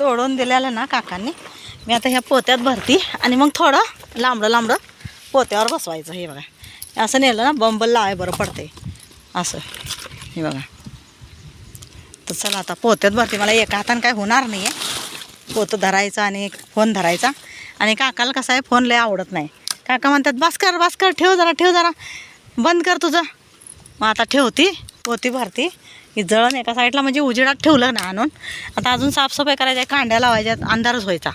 तोडून दिलेलं ना काकांनी. मी आता ह्या पोत्यात भरती आणि मग थोडं लांबडं लांबडं पोत्यावर बसवायचं हे बघा. असं नेलं ना बंबल लावाय बरं पडते असं. हे बघा. तर चला आता पोत्यात भरती. मला एका हातानं काय होणार नाही आहे पोतं धरायचं आणि फोन धरायचा. आणि काकाला कसं आहे फोन लय आवडत नाही. काका म्हणतात बस कर बस कर ठेव जरा ठेव जरा. बंद कर तुझं. मग आता ठेवती पोती भरती. ही जळण एका साईडला म्हणजे उजेडात ठेवलं ना आणून आता अजून साफसफाई करायची कांड्या लावायच्या अंधारच व्हायचा.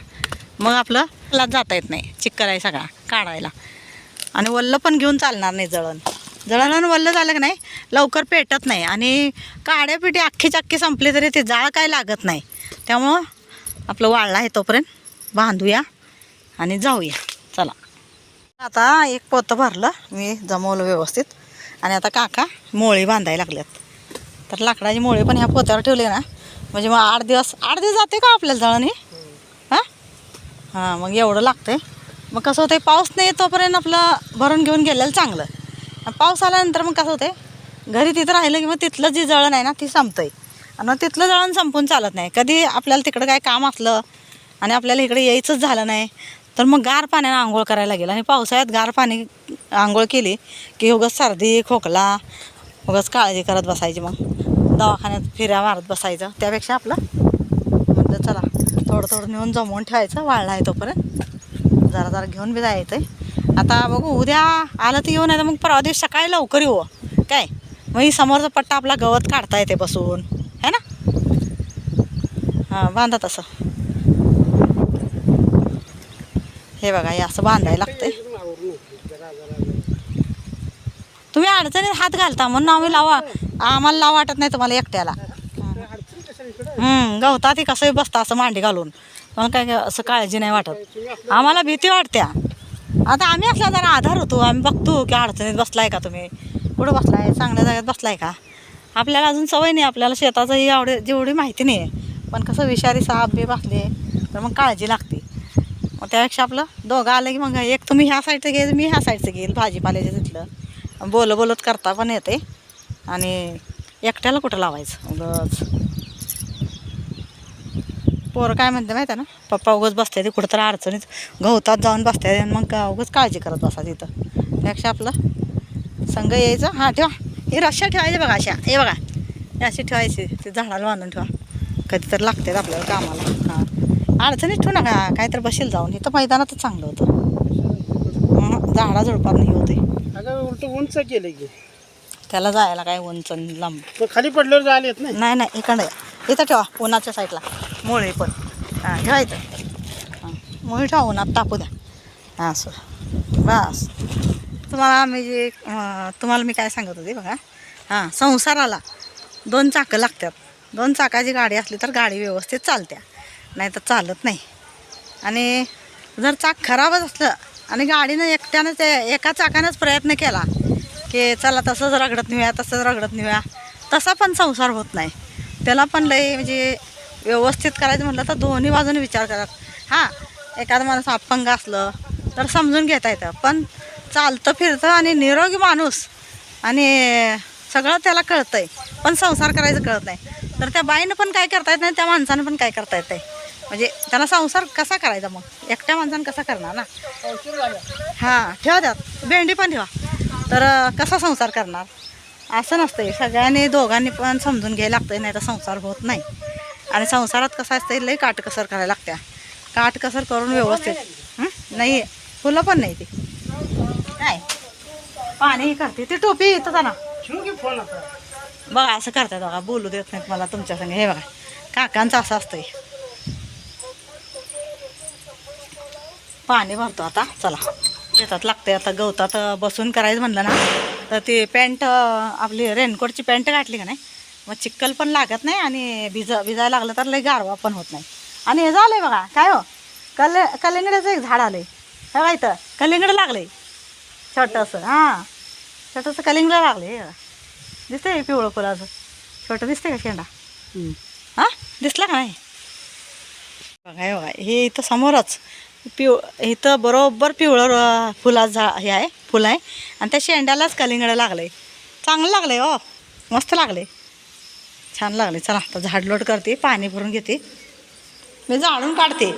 मग आपलं लाच जाता येत नाही चिक्कर आहे सगळा काढायला. आणि वल्लं पण घेऊन चालणार नाही जळण. जळण आणि वल्लं झालं की नाही लवकर पेटत नाही. आणि काड्या पिठी अख्खी चक्की संपली तरी ते जाळ काय लागत नाही. त्यामुळं आपलं वाळला आहे तोपर्यंत बांधूया आणि जाऊया. चला. आता एक पोतं भरलं मी जमवलं व्यवस्थित. आणि आता काका मोळी बांधायला लागल्यात. तर लाकडाची मुळे पण ह्या पोत्यावर ठेवले ना. म्हणजे मग आठ दिवस आठ दिवस जाते का आपल्याला जळण हां? हां मग एवढं लागतंय. मग कसं होतं पाऊस नाही येतोपर्यंत आपलं भरून घेऊन गेलेलं चांगलं. पाऊस आल्यानंतर मग कसं होतं घरी तिथं राहिलं की मग तिथलं जी जळण आहे ना ती संपतंय. आणि मग तिथलं जळण संपून चालत नाही. कधी आपल्याला तिकडं काय काम असलं आणि आपल्याला इकडे यायचंच झालं नाही तर मग गार पाण्यानं आंघोळ करायला लागेल. आणि पावसाळ्यात गार पाणी आंघोळ केली की उगाच सर्दी खोकला उगाच काळजी करत बसायची मग. दवाखान्यात फिऱ्या मारत बसायचं. त्यापेक्षा आपलं म्हणलं चला थोडं थोडं नेऊन जमवून ठेवायचं. वाळला आहे तोपर्यंत. जरा जरा घेऊन बी जायचं आहे. आता बघू उद्या आलं तर येऊ नाही तर मग परवा दिवशी सकाळी लवकर येऊ. काय? मग ही समोरचा पट्टा आपला गवत काढता येते बसून. है ना? हां बांधा तसं. हे बघा हे असं बांधायला लागतंय. तुम्ही अडचणीत हात घालता म्हणून आम्ही लावा. आम्हाला वाटत नाही तुम्हाला एकट्याला. गवतात कसंही बसता असं मांडी घालून. पण काय असं काळजी नाही वाटत. आम्हाला भीती वाटते आता आम्ही असला जरा आधार होतो. आम्ही बघतो की अडचणीत बसलाय का तुम्ही? कुठं बसलाय? चांगल्या जागेत बसलाय का? आपल्याला अजून सवय नाही. आपल्याला शेताचंही आवडे जेवढी माहिती नाही. आहे पण कसं विषारी साप बी बसले तर मग काळजी लागते. मग त्यापेक्षा आपलं दोघं आलं की मग एक तुम्ही ह्या साईडचं घेईल मी ह्या साईडचं घेईल. भाजीपाल्याचं तिथलं. बोल बोलत करता पण येते. आणि एकट्याला कुठं लावायचं? उगाच पोरं काय म्हणते माहिती आहे ना? पप्पा उगाच बसते ते कुठं तर अडचणीत गवतात जाऊन बसते आणि मग का उगाच काळजी करत बसा तिथं त्यापेक्षा आपलं संघ यायचं. हां ठेवा. हे रश्या ठेवायचे बघा अशा. हे बघा. हे अशी ठेवायची. ते झाडाला बांधून ठेवा. कधीतरी लागतात आपल्याला कामाला. हां. अडचणीत ठेवू नका. काहीतरी बसेल जाऊन. इथं मैदानातच चांगलं होतं. हं, झाडा झुडपात नाही होते अगं उलट उंच केलं की. त्याला जायला काय उंच आणि लांब. खाली पडल्यावर जायला येत नाही? नाही नाही इकडे इथं ठेवा उन्हाच्या साईडला. मुळी पण. हां ठेवायचं हां मुळी ठेवा उन्हात तापू द्या. हां असं. बस. तुम्हाला मी जे तुम्हाला मी काय सांगत होते बघा. हां संसाराला दोन चाकं लागतात. दोन चाकाची गाडी असली तर गाडी व्यवस्थित चालत्या. नाही तर चालत नाही. आणि जर चाक खराबच असलं आणि गाडीनं एकट्यानं ते एका चाकानंच प्रयत्न केला की चला तसंच रगडत नेऊया तसंच रगडत नेऊया. तसा पण संसार होत नाही. त्याला पण लई म्हणजे व्यवस्थित करायचं म्हटलं तर दोन्ही बाजूने विचार करतात. हां एखादं माणूस अपंग असलं तर समजून घेता येतं. पण चालतं फिरतं आणि निरोगी माणूस आणि सगळं त्याला कळतंय. पण संसार करायचं कळत नाही. तर त्या बाईनं पण काय करता येत नाही त्या माणसानं पण काय करता येत नाही म्हणजे त्याला संसार कसा करायचा मग? एकट्या माणसानं कसा करणार ना? हां ठेवा त्यात. भेंडी पण ठेवा. तर कसा संसार करणार? असं नसतंय. सगळ्यांनी दोघांनी पण समजून घ्यायला लागतंय नाही तर संसार होत नाही. आणि संसारात कसं असतंय लई काटकसर करायला लागत्या. काटकसर करून व्यवस्थित? नाही फुलं पण नाही ती. काय? पाणी करते ती टोपी इथं ना बघा असं करतात बघा बोलू देत नाहीत मला तुमच्या संग. हे बघा काकांचं असं असतंय. पाणी भरतो आता. चला. शेतात लागते आता गवतात बसून करायचं म्हणलं ना तर ती पॅन्ट आपली रेनकोटची पॅन्ट घातली का नाही मग चिक्कल पण लागत नाही आणि भिज भिजायला लागलं तर लई गारवा पण होत नाही. आणि हे झालंय बघा काय हो? कले कलिंगडाचं एक झाड आलंय. हे इथं कलिंगड लागलंय. छोटंसं हां. छोटंसं कलिंगड लागले हे बघा. दिसतंय पिवळं फुलाचं? छोटं दिसतंय का शेंडा? हां? दिसला का नाही? बघा हे बघा हे इथं समोरच. पिव इथं बरोबर पिवळं फुला झा हे आहे फुलं आहे. आणि त्या शेंड्यालाच कलिंगड लागलं आहे चांगलं लागलं आहे हो. मस्त लागले छान लागले चला आता झाडलोट करते पाणी भरून घेते. मी झाडून काढते.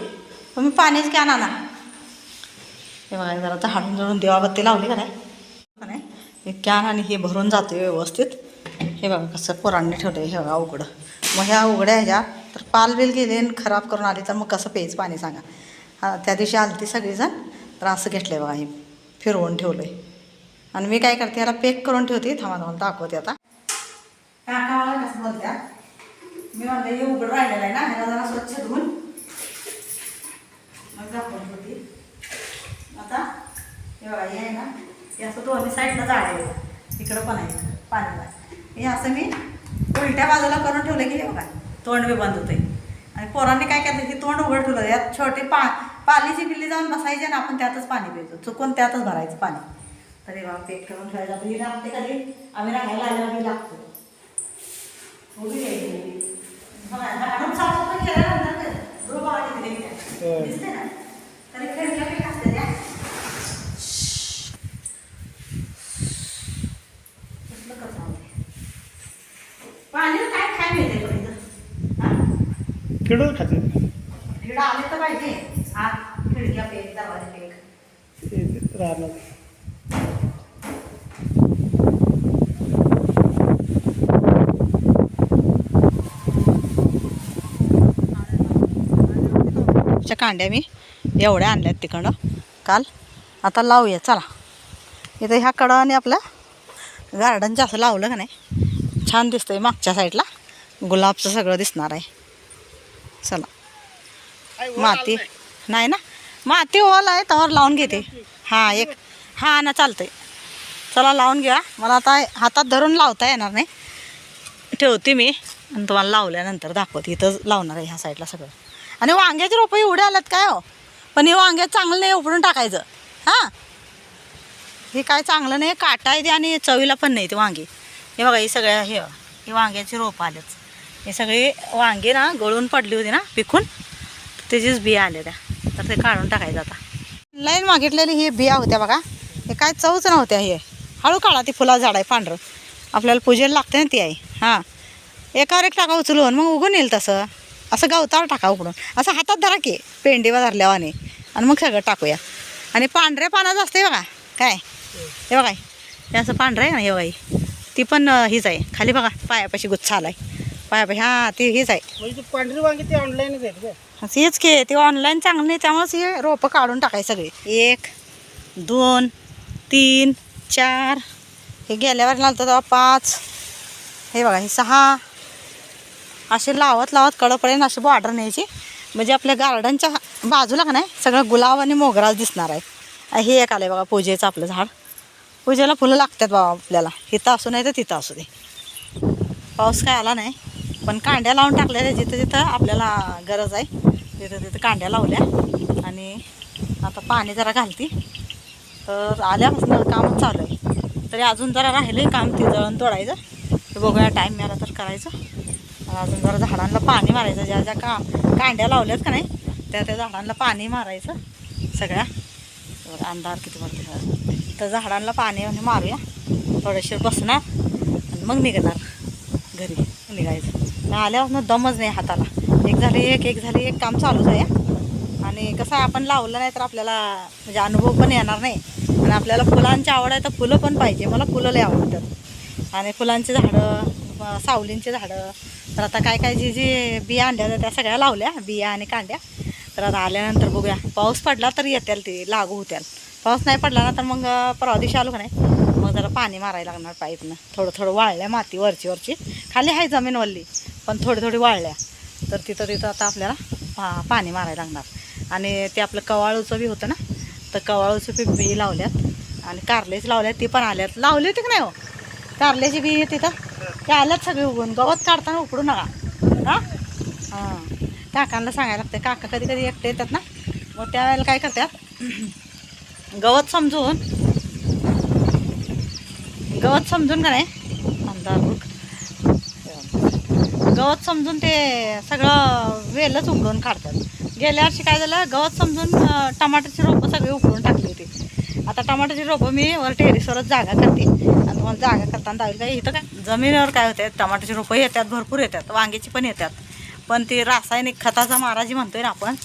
मी पाणीच घ्या ना हे बघा जरा झाडून जळून देवाबत्ती लावली का नाही? हे कॅन आणि हे भरून जाते व्यवस्थित. हे बघा कसं पोरांनी ठेवलं हे बघा उघडं. मग ह्या उघड्या ह्या तर पाल बिल गेले आणि खराब करून आली तर मग कसं प्यायचं पाणी सांगा. त्या दिवशी आली ती सगळीजण तर असं घेतलं आहे बघा हे फिरवून ठेवलं आहे आणि मी काय करते याला पेक करून ठेवते थांबा थांबा दाखवते आता. काका मला कसं बोलत्या मी म्हणलं हे उघडं राहिलेलं आहे ना ह्याला जरा स्वच्छ धुवून. मग दाखवत होती आता हे बघा हे आहे ना हे असं दोन्ही साईडला झाड आहे इकडं पण आहे पाण्याला. हे असं मी उलट्या बाजूला करून ठेवलं की हे बघा तोंड बी बंद होतं आणि पोरांनी काय केलं की तोंड उघड ठेवलं यात छोटे पा पालीची बिल्ली जाऊन बसायची आणि आपण त्यातच पाणी प्यायचो चुकून त्यातच भरायचं पाणी. तरी बघा पेक करून ठेवायचं कधी आम्ही राहायला आल्यावर लागतो. उभी घ्यायची. दिसते ना? तरी असते त्या. पाणी काय मिळते हा? किडून खाते इकडं आले तर पाहिजे हा खिडक्या पेक दरवाजे पेक राहणार च्या कांड्या मी एवढ्या आणल्यात तिकडं. काल. आता लावूया चला. इथं ह्या कडाने आपलं गार्डन जास्त लावलं का नाही? छान दिसतंय मागच्या साईडला गुलाबचं सगळं दिसणार आहे. चला. माती. नाही ना? माती ओल आहे त्यावर लावून घेते. हां एक. हां ना चालतंय. चला लावून घ्या. मला आता हातात धरून लावता येणार नाही. ठेवते मी. आणि तुम्हाला लावल्यानंतर दाखवते. इथं लावणार आहे ह्या साईडला सगळं. आणि वांग्याचे रोपं एवढे आल्यात काय हो? पण हे वांगे चांगलं नाही उपडून टाकायचं. हां? हे काय चांगलं नाही काटा आहे ते आणि चवीला पण नाही ते वांगी. हे बघा हे सगळ्या हे हे वांग्याचे रोपं आलेच हे सगळे वांगे ना गळून पडली होती ना पिकून. त्याचीच बिया आल्या त्या. तर ते काढून टाकायचं आता. लाईन मागितलेली हे बिया होत्या बघा. हे काय चवच नव्हत्या हे. हळू काढा ती फुला झाड आहे पांढरं. आपल्याला पूजेला लागते ना ती आहे हां. एकावर एक टाका उचलून मग उगून येईल तसं. असं गवतावर टाका उकडून. असं हातात धरा की पेंडीवर धरल्यावाने. आणि मग सगळं टाकूया. आणि पांढऱ्या पानाचं असते बघा. काय? हे बघा. हे असं पांढरं आहे ना हे बघा. ती पण हीच आहे. खाली बघा पायापाशी गुच्छा आलाय. पायापाशी हां ती हीच आहे. म्हणजे पांढरी वांगी ते ऑनलाईनच आहेत असं हेच की ते ऑनलाईन चांगलं नाही त्यामुळेच हे रोपं काढून टाकायचे सगळे. एक दोन तीन चार. हे गेल्यावर लागतं तेव्हा पाच. हे बघा हे सहा. असे लावत लावत कडपर्यंत अशी बॉर्डर न्यायची. म्हणजे आपल्या गार्डनच्या बाजूला का नाही सगळं गुलाब आणि मोगराच दिसणार आहे. हे एक आलं बघा पूजेचं आपलं झाड. पूजेला फुलं लागतात बाबा आपल्याला. इथं असू नाही तर तिथं असू दे. पाऊस काय आला नाही पण कांड्या लावून टाकल्या जिथं जिथं आपल्याला गरज आहे. तिथं तिथं कांड्या लावल्या आणि आता पाणी जरा घालती. तर आल्यापासून कामच चालू आहे. तरी अजून जरा राहिलं आहे काम ती जळण तोडायचं. बघूया टाईम मिळाला तर करायचं. अजून जरा झाडांना पाणी मारायचं ज्या ज्या का कांड्या लावल्यात का नाही त्या त्या झाडांना पाणी मारायचं सगळ्या. अंधार किती पडते तर झाडांना पाणी आणि मारूया. थोडेसे बसणार आणि मग निघणार. घरी निघायचं. आल्यापासून दमच नाही हाताला. एक झाले एक एक झाले एक काम चालूच आहे. आणि कसं आहे आपण लावलं नाही तर आपल्याला म्हणजे अनुभव पण येणार नाही. आणि आपल्याला फुलांची आवड आहे तर फुलं पण पाहिजे. मला फुलं लय आवडतात. आणि फुलांची झाडं सावलींची झाडं तर आता काय काय जी जी बिया आणल्या त्या सगळ्या लावल्या बिया आणि कांड्या तर आता आल्यानंतर बघूया. पाऊस पडला तर येतील ते लागू होत्याल. पाऊस नाही पडला ना तर मग परवा दिवशी आलो का नाही मग जरा पाणी मारायला लागणार पाईपनं. थोडं थोडं वाळल्या माती वरची वरची. खाली आहे जमीन वल्ली पण थोडी थोडी वाळल्या. तर तिथं तिथं आता आपल्याला पा पाणी मारायला लागणार. आणि ते आपलं कवाळूचं बी होतं ना तर कवाळूचं बी बी लावल्यात. आणि कारलेच लावल्यात ती पण आल्यात. लावली होती की नाही हो? कारल्याची बी तिथं. ते आल्यात सगळे उगवून गवत काढताना उकडू नका. हां? हां. काकांना सांगायला लागतं काका कधी कधी एकटे येतात ना. मग त्यावेळेला काय करतात? गवत समजून गवत समजून का नाही? गवत समजून ते सगळं वेलच उकडून काढतात. गेल्या वर्षी काय झालं? गवत समजून टमाटरची रोपं सगळी उकडून टाकली होती. आता टमाटरची रोपं मी वर टेरेसवरच जागा करते. आणि तुम्हाला जागा करताना दावी काय? इथं काय? जमिनीवर काय होते टमाटरची रोपं येतात भरपूर येतात वांग्याची पण येतात. पण ते रासायनिक खताचा मारा जी म्हणतोय ना आपण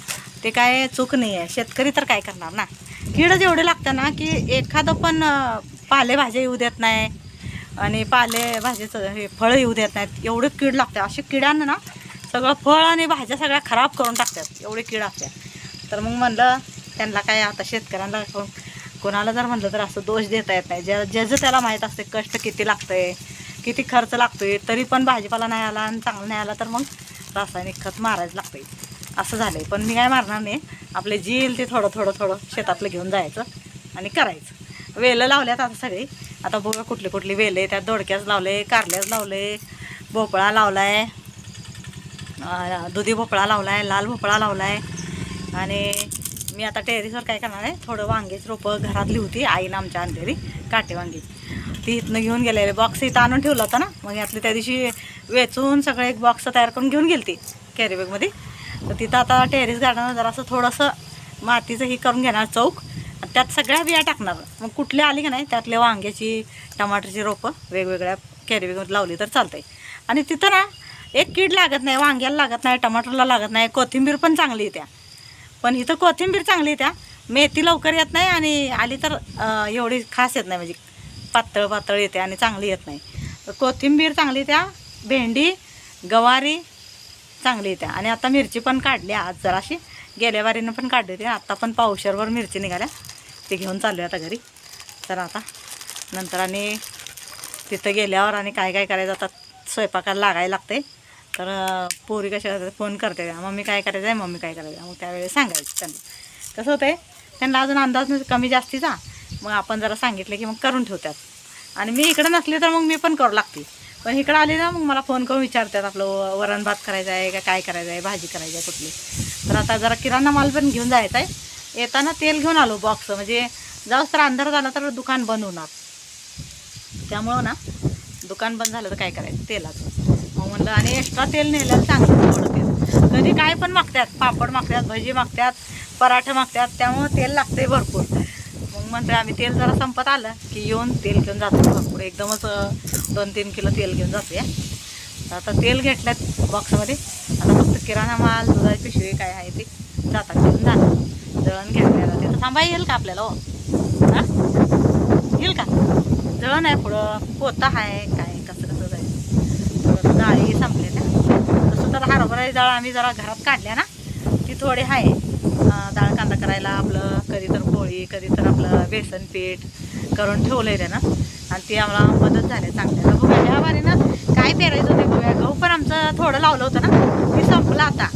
ते काय चूक नाही आहे शेतकरी तर काय करणार ना? कीडच एवढे लागतं ना की एखादं पण पालेभाज्या येऊ देत नाही आणि पालेभाजीचं हे फळं येऊ देत नाहीत. एवढे कीड लागते. असे किड्यांना ना सगळं फळ आणि भाज्या सगळ्या खराब करून टाकतात. एवढे कीड असतात तर मग म्हणलं त्यांना काय आता शेतकऱ्यांना कोणाला जर म्हणलं तर असं दोष देता येत नाही. ज्या ज्याचं त्याला माहीत असते कष्ट किती लागतं आहे किती खर्च लागतोय तरी पण भाजीपाला नाही आला आणि चांगला नाही आला तर मग रासायनिक खत मारायचं लागतंय. असं झालं आहे पण मी काय मारणार नाही. आपले जील येईल ते थोडं थोडं थोडं शेतातलं घेऊन जायचं आणि करायचं. वेलं लावल्यात आता सगळी. आता बघा कुठली कुठली वेलं त्यात दोडक्याच लावले कारल्याच लावले भोपळा लावलाय आहे दुधी भोपळा लावलाय लाल भोपळा लावलाय. आणि मी आता टेरेसवर काय करणार आहे? थोडं वांगेच रोपं घरातली होती आईनं आमच्या अंधेरी काटे वांगी ती इथनं घेऊन गेलेले. बॉक्स इथं आणून ठेवला होता ना. मग यातली त्या दिवशी वेचून सगळं एक बॉक्स तयार करून घेऊन गेली ती कॅरीबॅगमध्ये तर तिथं आता टेरेस गार्डन जरासं थोडंसं मातीचं ही करून घेणार चौक. आणि त्यात सगळ्या बिया टाकणार. मग कुठली आली का नाही त्यातल्या वांग्याची टमाटरची रोपं वेगवेगळ्या कॅरीबॅगमध्ये लावली तर चालतंय. आणि तिथं ना एक कीड लागत नाही वांग्याला लागत नाही टमाटरला लागत नाही कोथिंबीर पण चांगली येत्या. पण इथं कोथिंबीर चांगली येत्या. मेथी लवकर येत नाही आणि आली तर एवढी खास येत नाही म्हणजे पातळ पातळ येते आणि चांगली येत नाही. कोथिंबीर चांगली त्या भेंडी गवारी चांगली येत्या. आणि आता मिरची पण काढली आज जराशी. गेल्या वारीनं पण काढली होती. आत्ता पण पावशरवर मिरची निघाल्या. ते घेऊन चालू आता घरी. तर आता नंतर आणि तिथं गेल्यावर आणि काय काय करायचं आता स्वयंपाकाला लागायला लागते तर पोरी कशा फोन करते. मम्मी काय करायचं आहे मम्मी काय करायचं आहे मग त्यावेळेस सांगायचं त्यांना. कसं होतं आहे त्यांना अजून अंदाज कमी जास्तीचा. मग आपण जरा सांगितलं की मग करून ठेवतात. आणि मी इकडं नसली तर मग मी पण करू लागते. पण इकडं आली ना मग मला फोन करून विचारतात आपलं वरण भात करायचं आहे का काय करायचं आहे भाजी करायची आहे कुठली. तर आता जरा किराणा माल पण घेऊन जायचा आहे. येताना तेल घेऊन आलो बॉक्स म्हणजे जाऊस तर अंधार झाला तर दुकान बंद होणार. त्यामुळं ना दुकान बंद झालं तर काय करायचं? तेलाचं. मग म्हणलं आणि एक्स्ट्रा तेल नेल्यानं चांगलं थोडं तेल. कधी काय पण मागतात पापड मागतात भजी मागतात पराठे मागतात त्यामुळं तेल लागतंय भरपूर. मग म्हणते आम्ही तेल जरा संपत आलं की येऊन तेल घेऊन जातो पुढे एकदमच दोन तीन किलो तेल घेऊन जातो या तर आता तेल घेतल्यात बॉक्समध्ये आता फक्त किराणा माल दुधाची पिशवी काय आहे ते जातात घेऊन जाणार दळण ते तर थांबा येईल का आपल्याला हो? हां? येईल का? दळण आहे पुढं. पोता आहे काय कसं कसं जायचं थोडंसं डाळी संपलेल्या तसं तर हरभरा डाळ आम्ही जरा घरात काढल्या ना ती थोडी आहे. डाळ कांदा करायला आपलं कधी तर पोळी कधी तर आपलं बेसन पीठ करून ठेवलं आहे त्यानं. आणि ती आम्हाला मदत झाली चांगल्या तर बघूया ह्या बारीनं काय पेरायचं ते बघूया. गहू पण आमचं थोडं लावलं होतं ना. ती संपलं आता.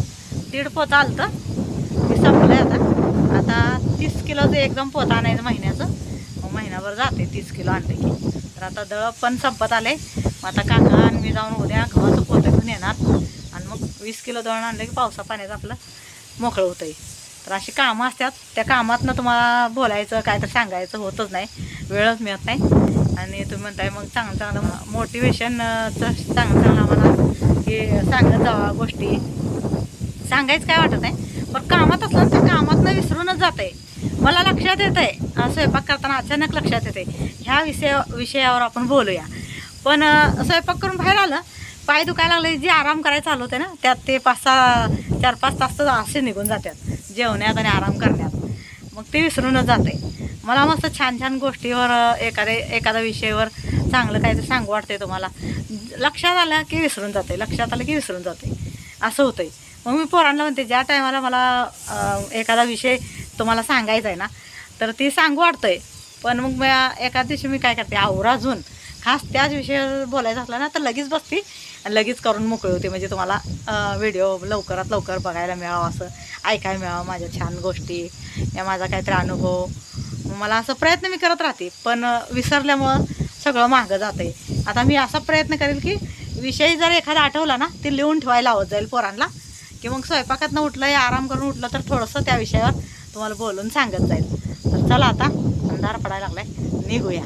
दीड पोतं आलं होतं ती संपलं आता. आता तीस किलोचं एकदम पोता आणायचं महिन्याचं. मग महिनाभर जाते तीस किलो आणलं की. तर आता दळ पण संपत आले. मग आता काका आणि मी जाऊन उद्या गव्हाचं पोतं घेऊन येणार. आणि मग वीस किलो दळण आणलं की पावसा पाण्याचं आपलं मोकळं होतंय. तर अशी कामं असतात. त्या कामातनं तुम्हाला बोलायचं काय तर सांगायचं होतच नाही. वेळच मिळत नाही. आणि तुम्ही म्हणताय मग चांगलं चांगलं मोटिवेशनचं चांगलं चांगलं आम्हाला की सांगत जावा गोष्टी. सांगायचं काय वाटत नाही. पण कामात असलं तर त्या कामातनं विसरूनच जात आहे मला लक्षात येत आहे स्वयंपाक करताना अचानक लक्षात येते ह्या विषया विषयावर आपण बोलूया. पण स्वयंपाक करून बाहेर आलं पाय दुखायला लागले जे आराम करायला चालू होते ना त्यात ते पाच सहा चार पाच तास तर असे निघून जातात. जेवण्यात आणि आराम करण्यात. मग ते विसरूनच जाते. मला मस्त छान छान गोष्टीवर एखादे एखाद्या एखाद्या विषयावर चांगलं काहीतरी सांगू वाटते तुम्हाला. लक्षात आलं की विसरून जाते. लक्षात आलं की विसरून जाते. असं होतंय. मग मी पोरांना म्हणते ज्या टायमाला मला एखादा विषय तुम्हाला सांगायचा आहे ना तर ती सांगू वाटतंय. पण मग मी एका दिवशी मी काय करते आवराजून खास त्याच विषयावर बोलायचं असलं ना तर लगेच बसते. आणि लगेच करून मोकळी होते. म्हणजे तुम्हाला व्हिडिओ लवकरात लवकर बघायला मिळावं असं ऐकायला मिळावं माझ्या छान गोष्टी या माझा काहीतरी अनुभव. मला असं प्रयत्न मी करत राहते. पण विसरल्यामुळं सगळं मागं जातं आहे आता मी असा प्रयत्न करेल की विषय जर एखादा आठवला ना ते लिहून ठेवायला आवत जाईल पोरांना. की मग स्वयंपाकातनं उठलं आराम करून उठलं तर थोडंसं त्या विषयावर तुम्हाला बोलून सांगत जाईल. तर चला आता अंधार पडायला लागलाय. निघूया.